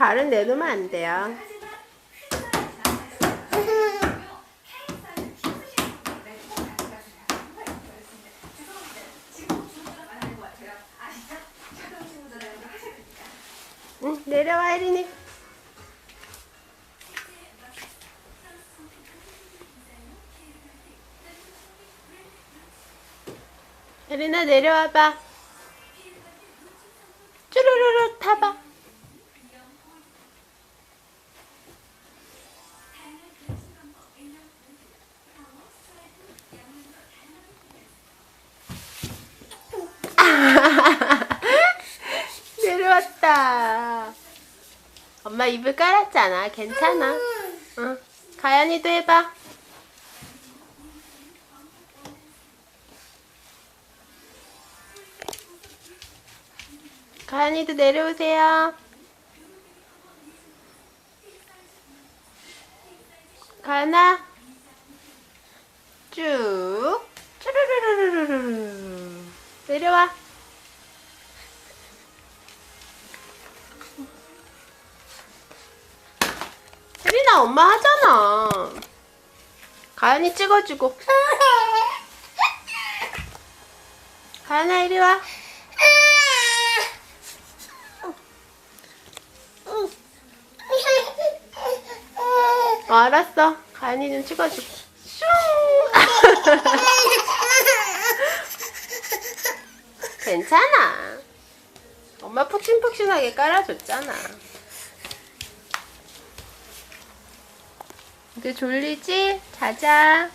발은 내놓으면 안 돼요. 응, 내려와, 혜린이. 혜린아, 내려와봐. 쭈루루루 타봐. 이불 깔았잖아. 괜찮아. 응. 가연이도 해봐. 가연이도 내려오세요. 가연아. 쭉. 쭈루루루루루루. 내려와. 엄마 하잖아. 가연이 찍어주고. 가연아 이리 와. 어, 알았어. 가연이 좀. 슝. 괜찮아. 엄마 푹신푹신하게 깔아줬잖아. 이제 졸리지? 자자.